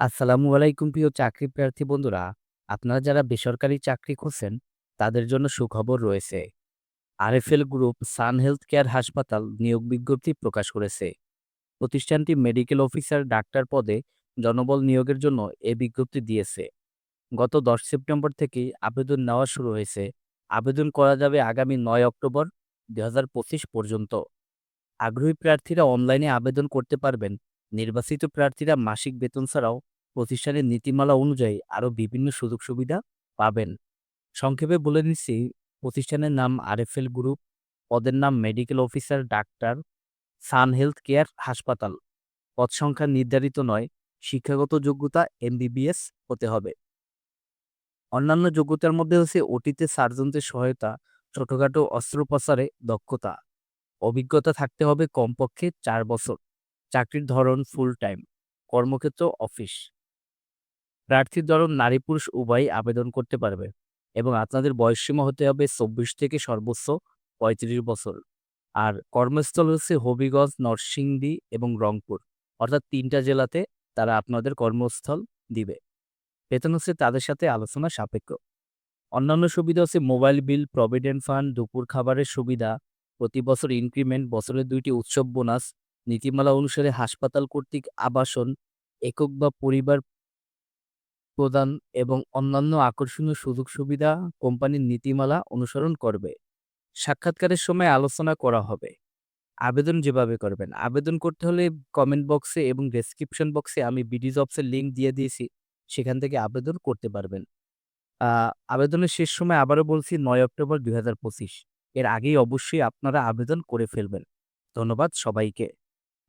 আসসালামু আলাইকুম প্রিয় চাকরি প্রার্থী বন্ধুরা। আপনারা যারা বেসরকারি চাকরি খুঁজছেন তাদের জন্য সুখবর রয়েছে। RFL group Sun health care হাসপাতাল নিয়োগ বিজ্ঞপ্তি প্রকাশ করেছে। প্রতিষ্ঠানটি মেডিকেল অফিসার ডাক্তার পদে জনবল নিয়োগের জন্য এ বিজ্ঞপ্তি দিয়েছে। গত দশ সেপ্টেম্বর থেকে আবেদন নেওয়া শুরু হয়েছে। আবেদন করা যাবে আগামী নয় অক্টোবর দু হাজার পঁচিশ পর্যন্ত। আগ্রহী প্রার্থীরা অনলাইনে আবেদন করতে পারবেন নির্বাচিত প্রার্থীরা মাসিক বেতন ছাড়াও প্রতিষ্ঠানের নীতিমালা অনুযায়ী আরও বিভিন্ন সুযোগ সুবিধা পাবেন। সংক্ষেপে বলে দিচ্ছি, প্রতিষ্ঠানের নাম আরএফএল গ্রুপ, পদের নাম medical officer, doctor, Sun health care হাসপাতাল। পদ সংখ্যা নির্ধারিত নয়, শিক্ষাগত যোগ্যতা এমবিবিএস হতে হবে। অন্যান্য যোগ্যতার মধ্যে হচ্ছে ওটিতে সার্জনদের সহায়তা, ছোটখাটো অস্ত্রোপচারে দক্ষতা। অভিজ্ঞতা থাকতে হবে কমপক্ষে চার বছর। চাকরির ধরন ফুল টাইম কর্মক্ষেত্র অফিস প্রার্থীর ধরন নারী পুরুষ উভয়ই আবেদন করতে পারবে এবং আপনাদের বয়সসীমা হতে হবে চব্বিশ থেকে সর্বোচ্চ পঁয়ত্রিশ বছর। আর কর্মস্থল হচ্ছে হবিগঞ্জ, নরসিংদী এবং রংপুর। অর্থাৎ তিনটা জেলাতে তারা আপনাদের কর্মস্থল দিবে। বেতন হচ্ছে তাদের সাথে আলোচনা সাপেক্ষ। অন্যান্য সুবিধা হচ্ছে মোবাইল বিল প্রভিডেন্ট ফান্ড দুপুর খাবারের সুবিধা, প্রতি বছর ইনক্রিমেন্ট বছরের দুইটি উৎসব বোনাস নীতিমালা অনুসারে হাসপাতাল কর্তৃক আবাসন, একক বা পরিবার প্রদান এবং অন্যান্য আকর্ষণীয় সুযোগ সুবিধা কোম্পানির নীতিমালা অনুসরণ করবে। সাক্ষাৎকারের সময় আলোচনা করা হবে। আবেদন যেভাবে করবেন। আবেদন করতে হলে কমেন্ট বক্সে এবং ডেসক্রিপশন বক্সে আমি বিডি জবসের লিঙ্ক দিয়ে দিয়েছি, সেখান থেকে আবেদন করতে পারবেন। আবেদনের শেষ সময় আবারও বলছি, নয় অক্টোবর দুই হাজার পঁচিশ। এর আগেই অবশ্যই আপনারা আবেদন করে ফেলবেন। ধন্যবাদ সবাইকে।